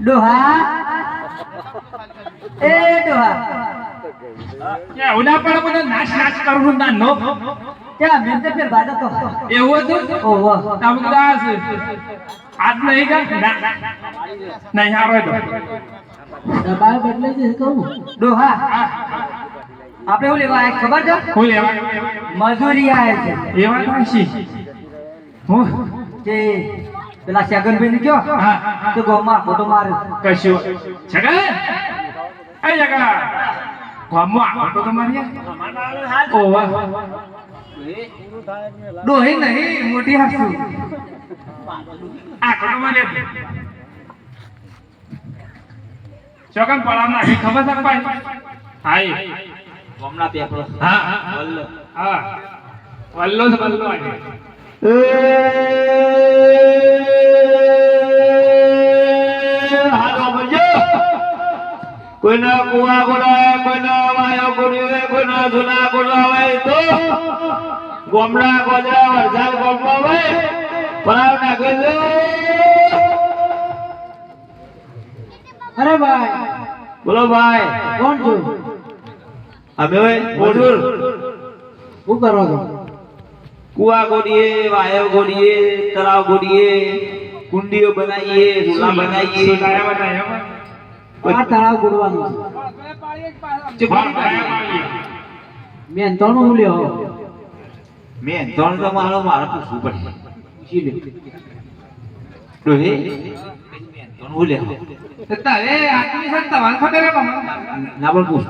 ડોહા? એ ડોહા. ક્યાં ઉના પણ બધો નાશ નાશ કરું ના નો. કે મેં તો બાજા તો. એવું હતું? ઓહો. તમે કદાચ આજ નહીં કા? નહીં હારો તો દબાવ બદલે છે કહું? ડોહા આપણે એવું લેવા આયા? ખબર છે? હું લેવા? મજૂરી આવે છે. એવા હાચી. હું? કે પેલા શગનભાઈ ને કયો તો ગોમમાં ફોટો માર્યો કશું. છગન એ જગા ગોમમાં ફોટો તો મારી ઓ વાહ ડોહી નહીં મોટી હાસુ. આ તો તમારી ચોકન પડાવ નાખી. ખબર છે પાઈ હાય. હમણાં પેપર. હા. હા હા. વલ્લો વલ્લો. આજે હાલો બોલજો કોઈના કુવા ગોળાય કોઈના વાયો ગોળીએ કોઈના જૂના ગોળા તો ગોમડા ગોજરા વરસાદ હોય પરાવ નાખેલો અરે ભાઈ બોલો ભાઈ. કોણ છું? અમે હોય મજૂર શું કરો છો? કુવા ગોડીએ વાયો ગોડીએ તળાવ ગોળીએ કુંડીઓ બનાવીએ ઝૂલા બનાવીએ. આ તળાવ ગોળવાનું છે. મેં ત્રણ હું લ્યો. મેં ત્રણ તો મારો મારે પૂછવું પડે? પૂછી લે ડોહે મેં ત્રણ હું તારે આટલી તમારે ખબર ના પણ પૂછ.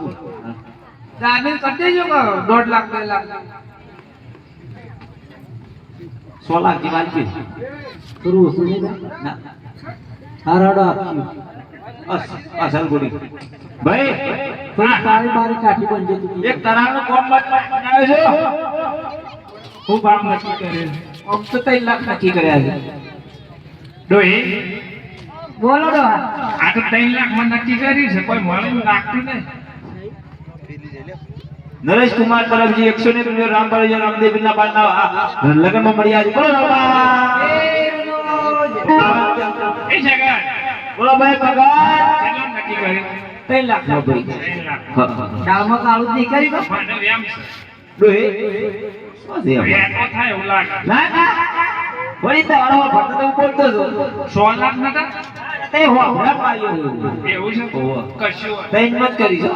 જામીન કરી દેજો દોઢ લાખ બે લાખ. સો લાખની મારી કરું છું? ને. ના હારાડો આપશું અસ અસલ ગોળી ભાઈ તારી મારી કાઠી બનજે તું એક તરાનો કોમ મત બનાવ્યો છે. ખૂબ આમ નક્કી કરે. આમ તો ત્રણ લાખ નક્કી કર્યા છે. ડોહી? બોલો ડોહા. આ તો ત્રણ લાખમાં નક્કી કર્યું છે. કોઈ મળે લાગતું નહીં. નરેશ કુમાર તરફજી એકસો ને રૂપિયા રામ બળજો રામદેવ ના પાડના લગ્નમાં મળ્યા બોલો બોલો ભાઈ ભગવાન. નક્કી ત્રણ લાખ નો ભાઈ કાળું નહીં કરી દો વળી તો બોલતો હતો સો લાખ નતા? તે પાડ્યો એવું. છે? કશું. મત કરી છો.